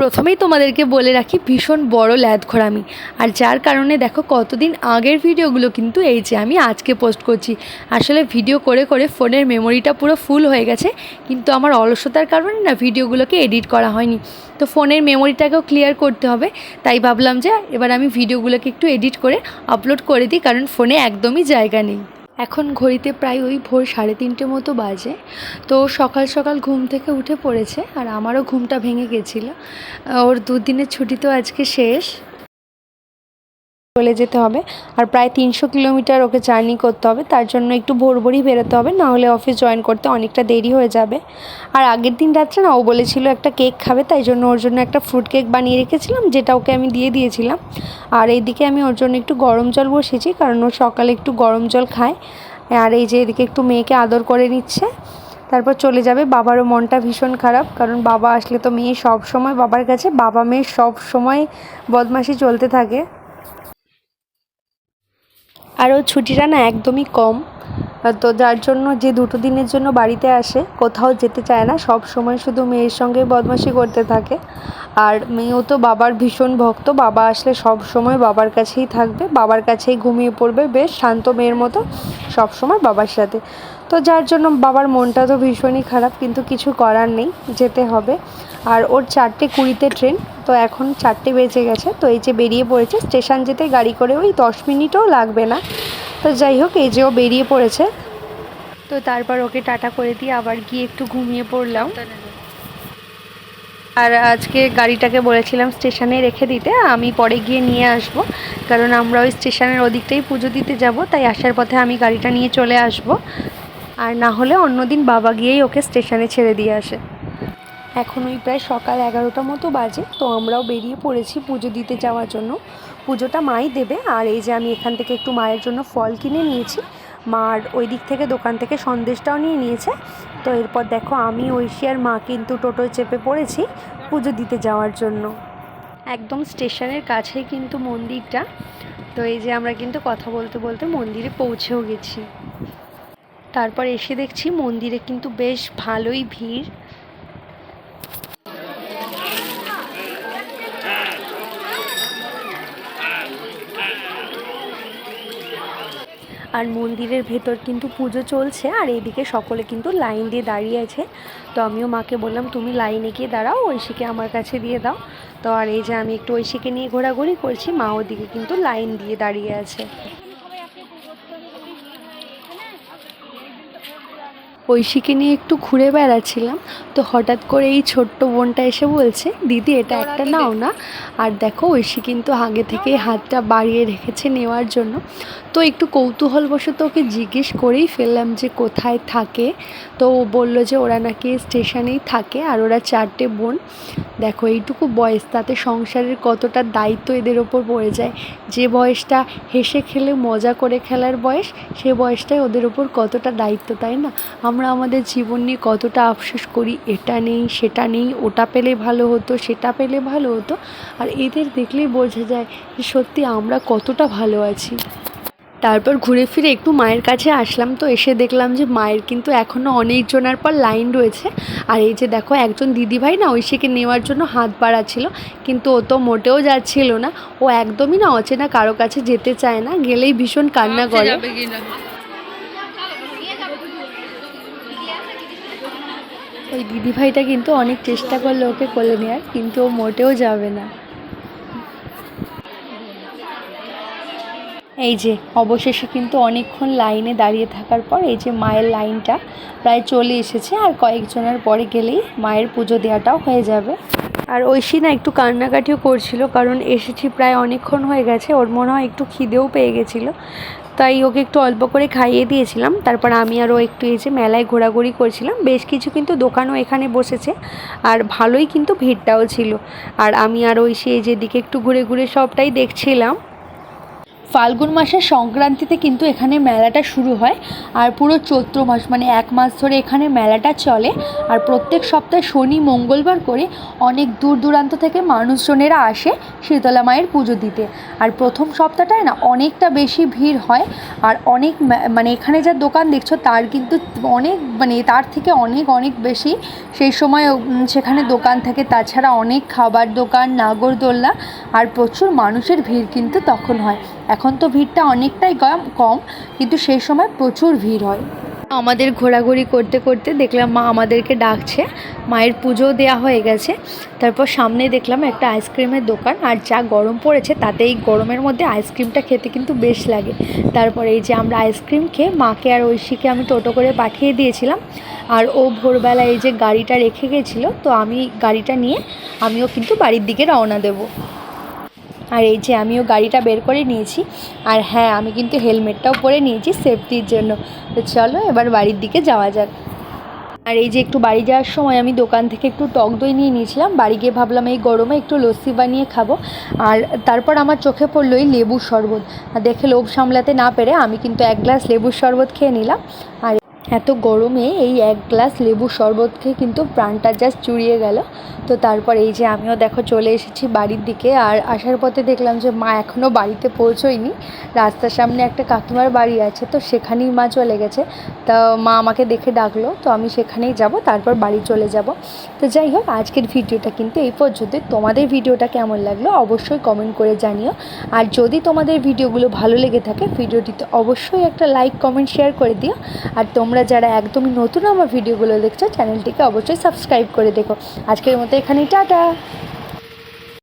প্রথমেই তোমাদেরকে বলে রাখি, ভীষণ বড় ল্যাদখোর আমি। আর যার কারণে দেখো কতদিন আগের ভিডিওগুলো কিন্তু এই যে আমি আজকে পোস্ট করছি। আসলে ভিডিও করে করে ফোনের মেমোরিটা পুরো ফুল হয়ে গেছে, কিন্তু আমার অলসতার কারণে না ভিডিওগুলোকে এডিট করা হয়নি। তো ফোনের মেমোরিটাকেও ক্লিয়ার করতে হবে, তাই ভাবলাম যে এবার আমি ভিডিওগুলোকে একটু এডিট করে আপলোড করে দিই, কারণ ফোনে একদমই জায়গা নেই। এখন ঘড়িতে প্রায় ওই ভোর সাড়ে তিনটে মতো বাজে। তো সকাল সকাল ঘুম থেকে উঠে পড়েছে আর আমারও ঘুমটা ভেঙে গেছিল। ওর দুদিনের ছুটি তো আজকে শেষ। চলে যেতে হবে। আর প্রায় তিনশো কিলোমিটার ওকে জার্নি করতে হবে। তার জন্য একটু ভোর ভোরই বেরোতে হবে। না হলে অফিস জয়েন করতে অনেকটা দেরি হয়ে যাবে। আর আগের দিন রাত্রে না, ও বলেছিল একটা কেক খাবে। তাই জন্য ওর জন্য একটা ফ্রুট কেক বানিয়ে রেখেছিলাম, যেটা ওকে আমি দিয়ে দিয়েছিলাম। আর এইদিকে আমি ওর জন্য একটু গরম জল বসেছি কারণ ও সকালে একটু গরম জল খায়। আর এই যে এদিকে একটু মেয়েকে আদর করে নিচ্ছে। তারপর চলে যাবে। বাবারও মনটা ভীষণ খারাপ, কারণ বাবা আসলে তো মেয়ে সব সময় বাবার কাছে। বাবা মেয়ে সব সময় বদমাশি চলতে থাকে। আর ওর ছুটিটা না একদমই কম। তো যার জন্য যে দুটো দিনের জন্য বাড়িতে আসে, কোথাও যেতে চায় না, সব সময় শুধু মেয়ের সঙ্গে বদমাশি করতে থাকে। আর মেয়েও তো বাবার ভীষণ ভক্ত, বাবা আসলে সব সময় বাবার কাছেই থাকবে, বাবার কাছেই ঘুমিয়ে পড়বে, বেশ শান্ত মেয়ের মতো সব সময় বাবার সাথে। তো যার জন্য বাবার মনটা তো ভীষণই খারাপ, কিন্তু কিছু করার নেই, যেতে হবে। আর ওর চারটে কুড়িতে ট্রেন, তো এখন চারটে বেজে গেছে, তো এই যে বেরিয়ে পড়েছে, স্টেশন যেতে গাড়ি করে ওই দশ মিনিটও লাগবে না। তো যাই হোক, এই যে ও বেরিয়ে পড়েছে। তো তারপর ওকে টাটা করে দিয়ে আবার গিয়ে একটু ঘুমিয়ে পড়লাম। আর আজকে গাড়িটাকে বলেছিলাম স্টেশনে রেখে দিতে, আমি পরে গিয়ে নিয়ে আসব। কারণ আমরা ওই স্টেশনের ওদিকটাই পুজো দিতে যাব, তাই আসার পথে আমি গাড়িটা নিয়ে চলে আসব। আর না হলে অন্যদিন বাবা গিয়েই ওকে স্টেশনে ছেড়ে দিয়ে আসে। এখন ওই প্রায় সকাল এগারোটা মতো বাজে, তো আমরাও বেরিয়ে পড়েছি পুজো দিতে যাওয়ার জন্য। পুজোটা মাই দেবে, আর এই যে আমি এখান থেকে একটু মায়ের জন্য ফল কিনে নিয়েছি। মার ওই দিক থেকে দোকান থেকে সন্দেশটাও নিয়ে নিয়েছে। তো এরপর দেখো আমি, ঐশী আর মা কিন্তু টোটোয় চেপে পড়েছি পুজো দিতে যাওয়ার জন্য। একদম স্টেশনের কাছেই কিন্তু মন্দিরটা। তো এই যে আমরা কিন্তু কথা বলতে বলতে মন্দিরে পৌঁছেও গেছি। তারপর এসে দেখছি মন্দিরে কিন্তু বেশ ভালোই ভিড়। আর মন্দিরের ভেতর কিন্তু পুজো চলছে আর এইদিকে সকলে কিন্তু লাইন দিয়ে দাঁড়িয়ে আছে। তো আমিও মাকে বললাম, তুমি লাইনে গিয়ে দাঁড়াও, ঐশীকে আমার কাছে দিয়ে দাও। তো আর এই যে আমি একটু ঐশীকে নিয়ে ঘোরাঘুরি করছি, মা ওদিকে কিন্তু লাইন দিয়ে দাঁড়িয়ে আছে। ঐশীকে নিয়ে একটু ঘুরে বেড়াচ্ছিলাম তো হঠাৎ করে এই ছোট্ট বোনটা এসে বলছে দিদি এটা একটা নাও না। আর দেখো ঐশী কিন্তু আগে থেকেই হাতটা বাড়িয়ে রেখেছে নেওয়ার জন্য। তো একটু কৌতূহলবশত ওকে জিজ্ঞেস করেই ফেললাম যে কোথায় থাকে। তো ও বলল যে ওরা নাকি স্টেশনেই থাকে আর ওরা চারটে বোন। দেখো এইটুকু বয়স তাতে সংসারের কতটা দায়িত্ব এদের ওপর পড়ে যায়। যে বয়সটা হেসে খেলে মজা করে খেলার বয়স সে বয়সটাই ওদের ওপর কতটা দায়িত্ব তাই না? আমরা আমাদের জীবন নিয়ে কতটা আফসোস করি এটা নেই সেটা নেই ওটা পেলে ভালো হতো সেটা পেলে ভালো হতো আর এদের দেখলেই বোঝা যায় যে সত্যি আমরা কতটা ভালো আছি। তারপর ঘুরে ফিরে একটু মায়ের কাছে আসলাম তো এসে দেখলাম যে মায়ের কিন্তু এখনও অনেকজনের পর লাইন রয়েছে। আর এই যে দেখো একজন দিদিভাই না ঐশীকে নেওয়ার জন্য হাত বাড়াচ্ছিল কিন্তু ও তো মোটেও যাচ্ছিল না। ও একদমই না অচেনা কারও কাছে যেতে চায় না গেলেই ভীষণ কান্না করে। ওই দিদিভাইটা কিন্তু অনেক চেষ্টা করল ওকে কোলে নেওয়ার কিন্তু ও মোটেও যাবে না। এই যে, অবশেষে কিন্তু অনেকক্ষণ লাইনে দাঁড়িয়ে থাকার পর এই যে মায়ের লাইনটা প্রায় চলে এসেছে আর কয়েকজনের পরে গেলেই মায়ের পুজো দেওয়াটাও হয়ে যাবে। আর ঐশী না একটু কান্নাকাটিও করছিল কারণ এসেছি প্রায় অনেকক্ষণ হয়ে গেছে, ওর মনে হয় একটু খিদেও পেয়ে গেছিল। তাই ওকে একটু অল্প করে খাইয়ে দিয়েছিলাম, তারপর আমি আরও একটু এই যে মেলায় ঘোরাঘুরি করছিলাম। বেশ কিছু কিন্তু দোকানও এখানে বসেছে আর ভালোই কিন্তু ভিড়টাও ছিল। আর আমি আর ওই সে যেদিকে একটু ঘুরে ঘুরে সবটাই দেখছিলাম। ফাল্গুন মাসের সংক্রান্তিতে কিন্তু এখানে মেলাটা শুরু হয় আর পুরো চৈত্র মাস মানে এক মাস ধরে এখানে মেলাটা চলে। আর প্রত্যেক সপ্তাহে শনি, মঙ্গলবার করে অনেক দূর দূরান্ত থেকে মানুষজনেরা আসে শীতলা মায়ের পুজো দিতে। আর প্রথম সপ্তাহটায় না অনেকটা বেশি ভিড় হয় আর অনেক মানে এখানে যা দোকান দেখছ তার কিন্তু অনেক মানে তার থেকে অনেক অনেক বেশি। সেই সময় সেখানে দোকান থাকে। তাছাড়া অনেক খাবার দোকান নাগরদোল্লা আর প্রচুর মানুষের ভিড় কিন্তু তখন হয়। এখন তো ভিড়টা অনেকটাই কম, কিন্তু সেই সময় প্রচুর ভিড় হয়। আমাদের ঘোরাঘুরি করতে করতে দেখলাম মা আমাদেরকে ডাকছে, মায়ের পুজো দেওয়া হয়ে গেছে। তারপর সামনে দেখলাম একটা আইসক্রিমের দোকান, আর যা গরম পড়েছে তাতে এই গরমের মধ্যে আইসক্রিমটা খেতে কিন্তু বেশ লাগে। তারপরে এই যে আমরা আইসক্রিম খেয়ে মাকে আর ঐশীকে আমি টোটো করে পাঠিয়ে দিয়েছিলাম, আর ও ভোরবেলা এই যে গাড়িটা রেখে গেছিল, তো আমি গাড়িটা নিয়ে আমিও কিন্তু বাড়ির দিকে রওনা দেবো। আর এই যে আমিও গাড়িটা বের করে নিয়েছি। আর হ্যাঁ আমি কিন্তু হেলমেটটাও পরে নিয়েছি সেফটির জন্য। তো চলো এবার বাড়ির দিকে যাওয়া যাক। আর এই যে একটু বাড়ি যাওয়ার সময় আমি দোকান থেকে একটু টক দই নিয়ে নিয়েছিলাম। বাড়ি গিয়ে ভাবলাম এই গরমে একটু লস্যি বানিয়ে খাব। আর তারপর আমার চোখে পড়ল এই লেবুর শরবত। দেখে লোভ সামলাতে না পেরে আমি কিন্তু এক গ্লাস লেবুর শরবত খেয়ে নিলাম। আর এত গরমে এই এক গ্লাস লেবুর শরবত খেয়ে কিন্তু প্রাণটা জাস্ট চুরিয়ে গেল। তো তারপর এই যে আমিও দেখো চলে এসেছি বাড়ির দিকে, আর আসার পথে দেখলাম যে মা এখনও বাড়িতে পৌঁছোয়নি। রাস্তার সামনে একটা কাকিমার বাড়ি আছে, তো সেখানেই মা চলে গেছে। তা মা আমাকে দেখে ডাকলো, তো আমি সেখানেই যাব, তারপর বাড়ি চলে যাব। তো যাই হোক, আজকের ভিডিওটা কিন্তু এই পর্যন্তই। তোমাদের ভিডিওটা কেমন লাগল অবশ্যই কমেন্ট করে জানিও। আর যদি তোমাদের ভিডিওগুলো ভালো লেগে থাকে, ভিডিওটিতে অবশ্যই একটা লাইক কমেন্ট শেয়ার করে দিও। আর তোমরা যারা একদমই নতুন আমার ভিডিওগুলো দেখছ, চ্যানেলটিকে অবশ্যই সাবস্ক্রাইব করে দেখো। আজকের মতো এখানেই টাটা।